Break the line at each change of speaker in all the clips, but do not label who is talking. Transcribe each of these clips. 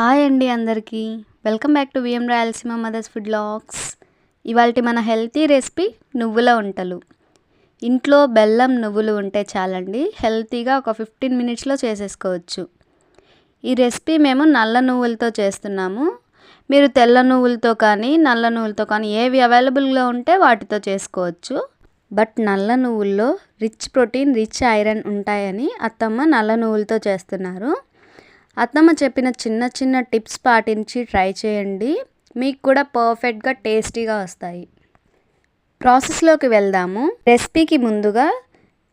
Hi అండి అందరికీ. Welcome back to VM Rayalaseema mothers food logs ఇవాళ మన హెల్తీ రెసిపీ నువ్వుల వంటలు. ఇంట్లో బెల్లం నువ్వులు ఉంటే చాలండి హెల్తీగా ఒక ఫిఫ్టీన్ మినిట్స్లో చేసేసుకోవచ్చు. ఈ రెసిపీ మేము నల్ల నువ్వులతో చేస్తున్నాము. మీరు తెల్ల నువ్వులతో కానీ నల్ల నువ్వులతో కానీ ఏవి అవైలబుల్గా ఉంటే వాటితో చేసుకోవచ్చు. బట్ నల్ల నువ్వుల్లో రిచ్ ప్రోటీన్ రిచ్ ఐరన్ ఉంటాయని అత్తమ్మ నల్ల నువ్వులతో చేస్తున్నారు. అత్తమ్మ చెప్పిన చిన్న చిన్న టిప్స్ పాటించి ట్రై చేయండి. మీకు కూడా పర్ఫెక్ట్గా టేస్టీగా వస్తాయి. ప్రాసెస్లోకి వెళ్దాము. రెసిపీకి ముందుగా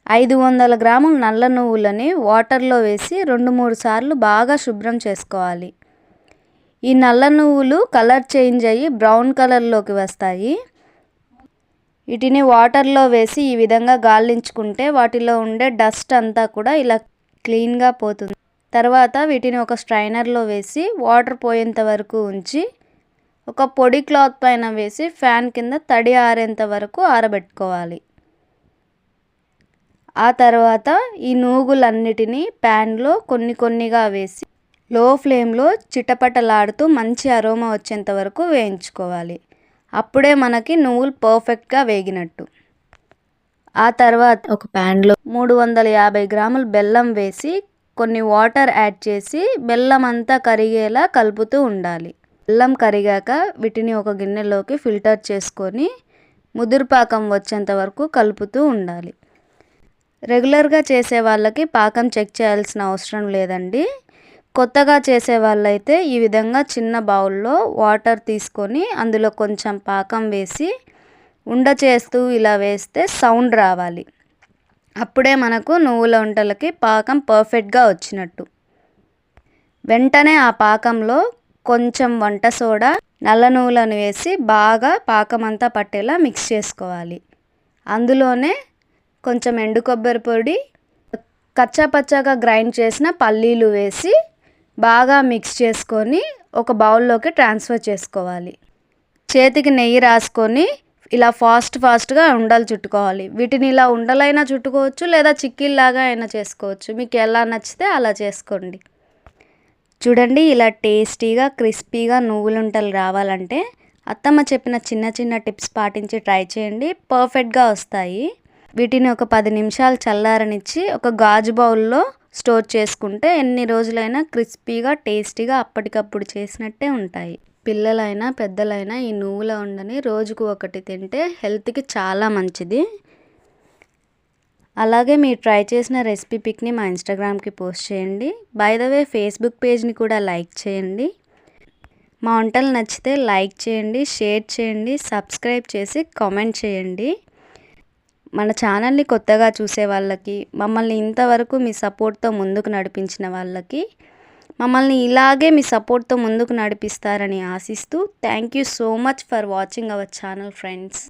ఐదు వందల గ్రాముల నల్ల నువ్వులని వాటర్లో వేసి రెండు మూడు సార్లు బాగా శుభ్రం చేసుకోవాలి. ఈ నల్ల నువ్వులు కలర్ చేంజ్ అయ్యి బ్రౌన్ కలర్లోకి వస్తాయి. వీటిని వాటర్లో వేసి ఈ విధంగా గాలించుకుంటే వాటిలో ఉండే డస్ట్ అంతా కూడా ఇలా క్లీన్గా పోతుంది. తర్వాత వీటిని ఒక స్ట్రైనర్లో వేసి వాటర్ పోయేంత వరకు ఉంచి ఒక పొడి క్లాత్ పైన వేసి ఫ్యాన్ కింద తడి ఆరేంత వరకు ఆరబెట్టుకోవాలి. ఆ తర్వాత ఈ నూగులన్నిటినీ ప్యాన్లో కొన్ని కొన్నిగా వేసి లో ఫ్లేమ్లో చిటపటలాడుతూ మంచి అరోమా వచ్చేంత వరకు వేయించుకోవాలి. అప్పుడే మనకి నువ్వులు పర్ఫెక్ట్గా వేగినట్టు. ఆ తర్వాత ఒక ప్యాన్లో మూడు వందల యాభై గ్రాముల బెల్లం వేసి కొన్ని వాటర్ యాడ్ చేసి బెల్లం అంతా కరిగేలా కలుపుతూ ఉండాలి. బెల్లం కరిగాక వీటిని ఒక గిన్నెలోకి ఫిల్టర్ చేసుకొని ముదురుపాకం వచ్చేంత వరకు కలుపుతూ ఉండాలి. రెగ్యులర్గా చేసే వాళ్ళకి పాకం చెక్ చేయాల్సిన అవసరం లేదండి. కొత్తగా చేసే వాళ్ళైతే ఈ విధంగా చిన్న బౌల్లో వాటర్ తీసుకొని అందులో కొంచెం పాకం వేసి ఉండ చేస్తూ ఇలా వేస్తే సౌండ్ రావాలి. అప్పుడే మనకు నువ్వుల వంటలకి పాకం పర్ఫెక్ట్గా వచ్చినట్టు. వెంటనే ఆ పాకంలో కొంచెం వంట సోడా నల్ల నువ్వులను వేసి బాగా పాకం అంతా పట్టేలా మిక్స్ చేసుకోవాలి. అందులోనే కొంచెం ఎండు కొబ్బరి పొడి కచ్చాపచ్చాగా గ్రైండ్ చేసిన పల్లీలు వేసి బాగా మిక్స్ చేసుకొని ఒక బౌల్లోకి ట్రాన్స్ఫర్ చేసుకోవాలి. చేతికి నెయ్యి రాసుకొని ఇలా ఫాస్ట్ ఫాస్ట్గా ఉండలు చుట్టుకోవాలి. వీటిని ఇలా ఉండలైనా చుట్టుకోవచ్చు లేదా చిక్కీల్లాగా అయినా చేసుకోవచ్చు. మీకు ఎలా నచ్చితే అలా చేసుకోండి. చూడండి ఇలా టేస్టీగా క్రిస్పీగా నువ్వులుంటలు రావాలంటే అత్తమ్మ చెప్పిన చిన్న చిన్న టిప్స్ పాటించి ట్రై చేయండి. పర్ఫెక్ట్గా వస్తాయి. వీటిని ఒక పది నిమిషాలు చల్లారనిచ్చి ఒక గాజు బౌల్లో స్టోర్ చేసుకుంటే ఎన్ని రోజులైనా క్రిస్పీగా టేస్టీగా అప్పటికప్పుడు చేసినట్టే ఉంటాయి. పిల్లలైనా పెద్దలైనా ఈ నువ్వుల ఉండని రోజుకు ఒకటి తింటే హెల్త్కి చాలా మంచిది. అలాగే మీరు ట్రై చేసిన రెసిపీ పిక్ని మా ఇన్స్టాగ్రామ్కి పోస్ట్ చేయండి. బై ద వే ఫేస్బుక్ పేజ్ని కూడా లైక్ చేయండి. మా వంటలు నచ్చితే లైక్ చేయండి షేర్ చేయండి సబ్స్క్రైబ్ చేసి కామెంట్ చేయండి. మన ఛానల్ని కొత్తగా చూసే వాళ్ళకి మమ్మల్ని ఇంతవరకు మీ సపోర్ట్తో ముందుకు నడిపించిన వాళ్ళకి మమ్మల్ని ఇలాగే మీ సపోర్ట్తో ముందుకు నడిపిస్తారని ఆశిస్తూ thank you so much for watching our channel friends.